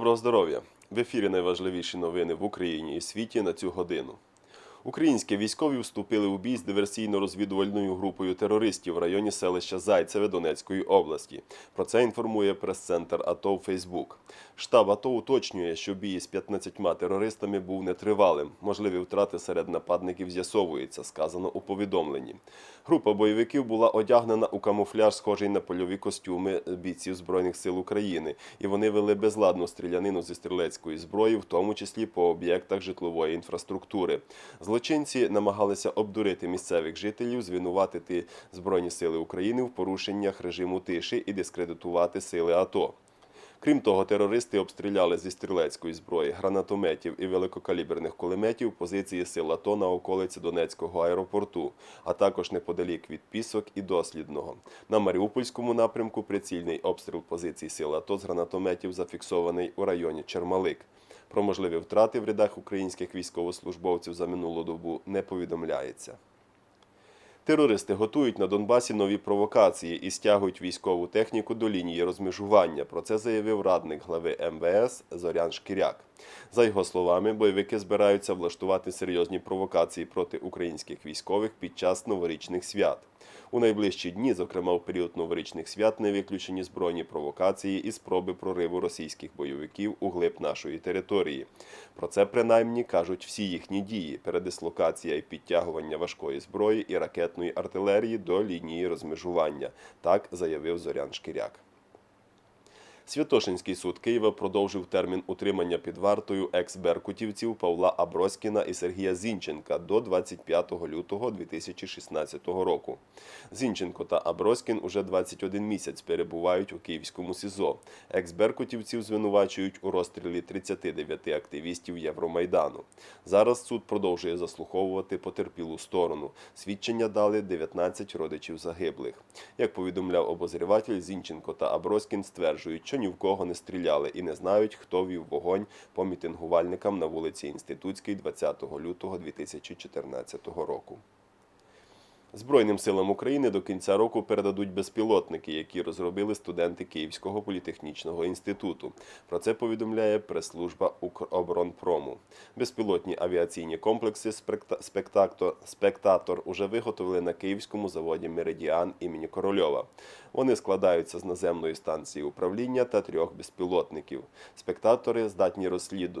Доброго здоров'я! В ефірі найважливіші новини в Україні і світі на цю годину. Українські військові вступили у бій з диверсійно-розвідувальною групою терористів в районі селища Зайцеве Донецької області. Про це інформує прес-центр АТО у Фейсбук. Штаб АТО уточнює, що бій з 15 терористами був нетривалим. Можливі втрати серед нападників з'ясовуються, сказано у повідомленні. Група бойовиків була одягнена у камуфляж, схожий на польові костюми бійців Збройних сил України, і вони вели безладну стрілянину зі стрілецької зброї, в тому числі по об'єктах житлової інфраструктури. Злочинці намагалися обдурити місцевих жителів, звинуватити Збройні сили України в порушеннях режиму тиші і дискредитувати сили АТО. Крім того, терористи обстріляли зі стрілецької зброї, гранатометів і великокаліберних кулеметів позиції сил АТО на околиці Донецького аеропорту, а також неподалік від Пісок і Дослідного. На Маріупольському напрямку прицільний обстріл позицій сил АТО з гранатометів зафіксований у районі Чермалик. Про можливі втрати в рядах українських військовослужбовців за минулу добу не повідомляється. Терористи готують на Донбасі нові провокації і стягують військову техніку до лінії розмежування. Про це заявив радник глави МВС Зорян Шкіряк. За його словами, бойовики збираються влаштувати серйозні провокації проти українських військових під час новорічних свят. У найближчі дні, зокрема в період новорічних свят, не виключені збройні провокації і спроби прориву російських бойовиків у глиб нашої території. Про це принаймні кажуть всі їхні дії: передислокація і підтягування важкої зброї і ракетної артилерії до лінії розмежування. Так заявив Зорян Шкіряк. Святошинський суд Києва продовжив термін утримання під вартою екс-беркутівців Павла Аброськіна і Сергія Зінченка до 25 лютого 2016 року. Зінченко та Аброськін уже 21 місяць перебувають у київському СІЗО. Екс-беркутівців звинувачують у розстрілі 39 активістів Євромайдану. Зараз суд продовжує заслуховувати потерпілу сторону. Свідчення дали 19 родичів загиблих. Як повідомляв обозріватель, Зінченко та Аброськін стверджують, що ні в кого не стріляли і не знають, хто вів вогонь по мітингувальникам на вулиці Інститутській 20 лютого 2014 року. Збройним силам України до кінця року передадуть безпілотники, які розробили студенти Київського політехнічного інституту. Про це повідомляє прес-служба Укроборонпрому. Безпілотні авіаційні комплекси «Спектактор» «Спектатор» уже виготовили на київському заводі Меридіан імені Корольова. Вони складаються з наземної станції управління та трьох безпілотників. Спектатори здатні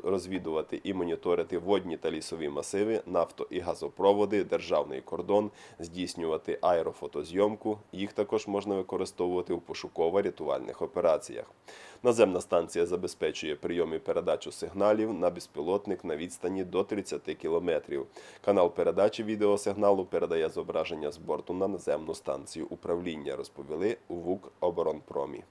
розвідувати і моніторити водні та лісові масиви, нафто і газопроводи, державний кордон, здійснювати аерофотозйомку. Їх також можна використовувати у пошуково-рятувальних операціях. Наземна станція забезпечує прийом і передачу сигналів на безпілотник на відстані до 30 кілометрів. Канал передачі відеосигналу передає зображення з борту на наземну станцію управління, розповіли у ВУК Оборонпромі.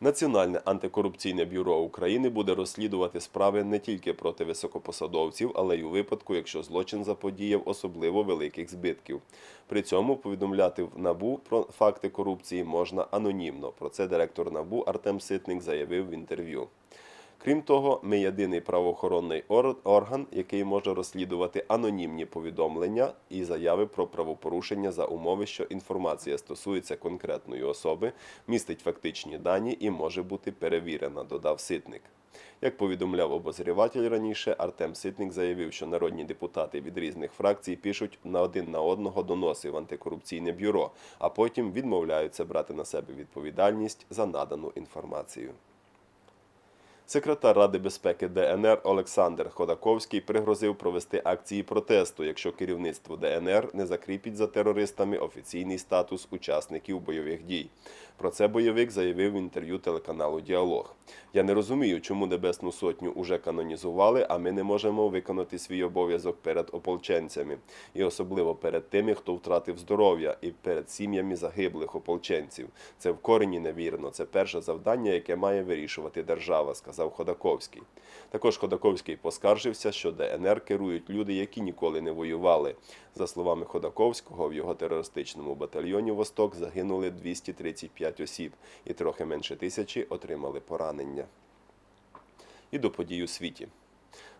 Національне антикорупційне бюро України буде розслідувати справи не тільки проти високопосадовців, але й у випадку, якщо злочин заподіяв особливо великих збитків. При цьому повідомляти в НАБУ про факти корупції можна анонімно. Про це директор НАБУ Артем Ситник заявив в інтерв'ю. Крім того, ми єдиний правоохоронний орган, який може розслідувати анонімні повідомлення і заяви про правопорушення за умови, що інформація стосується конкретної особи, містить фактичні дані і може бути перевірена, додав Ситник. Як повідомляв обозріватель раніше, Артем Ситник заявив, що народні депутати від різних фракцій пишуть на один на одного доноси в антикорупційне бюро, а потім відмовляються брати на себе відповідальність за надану інформацію. Секретар Ради безпеки ДНР Олександр Ходаковський пригрозив провести акції протесту, якщо керівництво ДНР не закріпить за терористами офіційний статус учасників бойових дій. Про це бойовик заявив в інтерв'ю телеканалу Діалог. Я не розумію, чому Небесну Сотню уже канонізували, а ми не можемо виконати свій обов'язок перед ополченцями, і особливо перед тими, хто втратив здоров'я, і перед сім'ями загиблих ополченців. Це в корені невірно. Це перше завдання, яке має вирішувати держава, сказав Ходаковський. Також Ходаковський поскаржився, що ДНР керують люди, які ніколи не воювали. За словами Ходаковського, в його терористичному батальйоні Восток загинули 235 осіб, і трохи менше тисячі отримали поранення. І до подій у світі.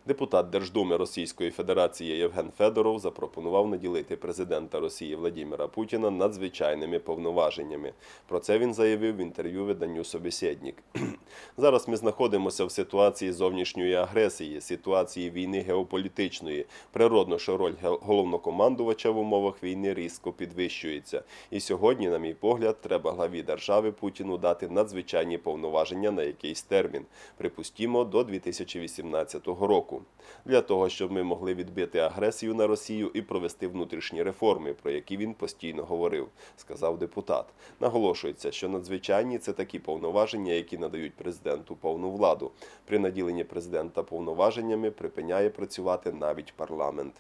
Депутат Держдуми Російської Федерації Євген Федоров запропонував наділити президента Росії Владіміра Путіна надзвичайними повноваженнями. Про це він заявив в інтерв'ю виданню «Собеседник». Зараз ми знаходимося в ситуації зовнішньої агресії, ситуації війни геополітичної. Природно, що роль головнокомандувача в умовах війни різко підвищується. І сьогодні, на мій погляд, треба главі держави Путіну дати надзвичайні повноваження на якийсь термін, припустімо, до 2018 року, для того, щоб ми могли відбити агресію на Росію і провести внутрішні реформи, про які він постійно говорив, сказав депутат. Наголошується, що надзвичайні це такі повноваження, які надають президенту повну владу. При наділенні президента повноваженнями припиняє працювати навіть парламент.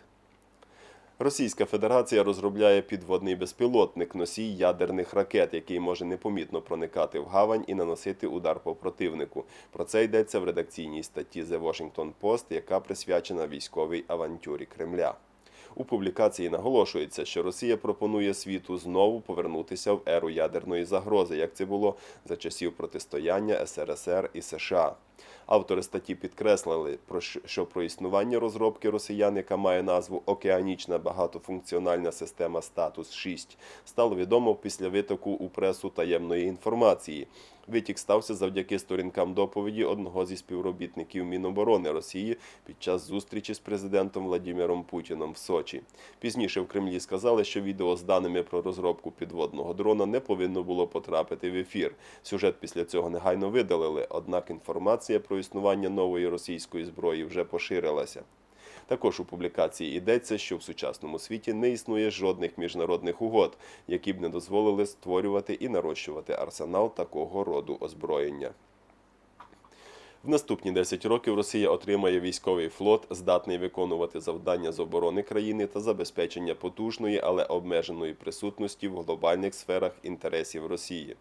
Російська Федерація розробляє підводний безпілотник носій ядерних ракет, який може непомітно проникати в гавань і наносити удар по противнику. Про це йдеться в редакційній статті The Washington Post, яка присвячена військовій авантюрі Кремля. У публікації наголошується, що Росія пропонує світу знову повернутися в еру ядерної загрози, як це було за часів протистояння СРСР і США. Автори статті підкреслили, про що- про існування розробки росіян, яка має назву Океанічна багатофункціональна система Статус 6, стало відомо після витоку у пресу таємної інформації. Витік стався завдяки сторінкам доповіді одного зі співробітників Міноборони Росії під час зустрічі з президентом Владіміром Путіном в Сочі. Пізніше в Кремлі сказали, що відео з даними про розробку підводного дрона не повинно було потрапити в ефір. Сюжет після цього негайно видалили, однак інформація про існування нової російської зброї вже поширилася. Також у публікації йдеться, що в сучасному світі не існує жодних міжнародних угод, які б не дозволили створювати і нарощувати арсенал такого роду озброєння. В наступні 10 років Росія отримає військовий флот, здатний виконувати завдання з оборони країни та забезпечення потужної, але обмеженої присутності в глобальних сферах інтересів Росії.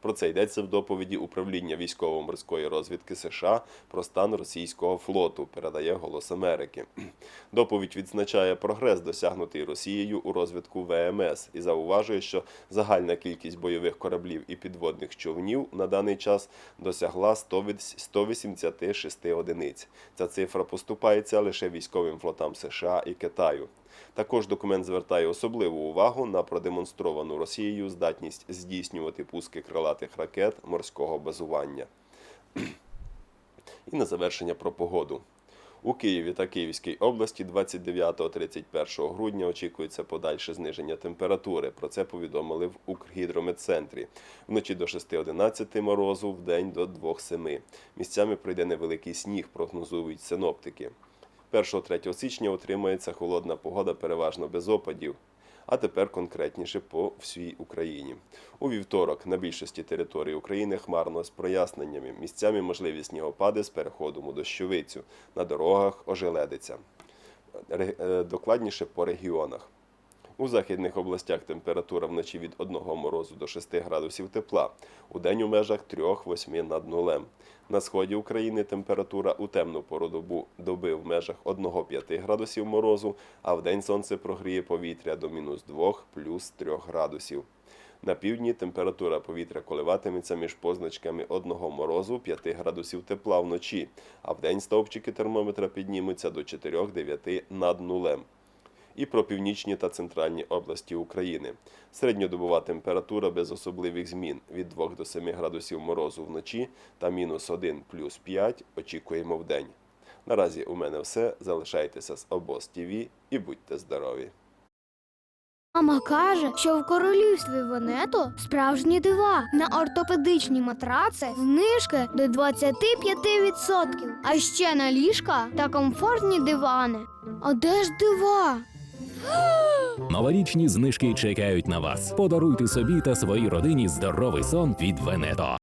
Про це йдеться в доповіді управління військово-морської розвідки США про стан російського флоту, передає Голос Америки. Доповідь відзначає прогрес, досягнутий Росією у розвитку ВМС, і зауважує, що загальна кількість бойових кораблів і підводних човнів на даний час досягла 100 від- 186 одиниць. Ця цифра поступається лише військовим флотам США і Китаю. Також документ звертає особливу увагу на продемонстровану Росією здатність здійснювати пуски крилатих ракет морського базування. І на завершення про погоду. У Києві та Київській області 29-31 грудня очікується подальше зниження температури. Про це повідомили в Укргідрометцентрі. Вночі до 6-11 морозу, в день до 2-7. Місцями прийде невеликий сніг, прогнозують синоптики. 1-3 січня отримається холодна погода переважно без опадів. А тепер конкретніше по всій Україні. У вівторок на більшості території України хмарно з проясненнями. Місцями можливі снігопади з переходом у дощовицю. На дорогах ожеледиться. Е, Докладніше по регіонах. У західних областях температура вночі від 1 морозу до 6 градусів тепла, у день у межах 3-8 над нулем. На сході України температура у темну пору добу доби в межах 1-5 градусів морозу, а в день сонце прогріє повітря до мінус 2 плюс 3 градусів. На півдні температура повітря коливатиметься між позначками 1 морозу 5 градусів тепла вночі, а в день стовпчики термометра піднімуться до 4-9 над нулем і про північні та центральні області України. Середньодобова температура без особливих змін від 2 до 7 градусів морозу вночі та мінус 1 плюс 5 очікуємо в день. Наразі у мене все. Залишайтеся з обоз ТВ і будьте здорові! Мама каже, що в королівстві Венето справжні дива на ортопедичні матраци знижки до 25%. А ще на ліжка та комфортні дивани. А де ж дива? Новорічні знижки чекають на вас. Подаруйте собі та своїй родині здоровий сон від Венето.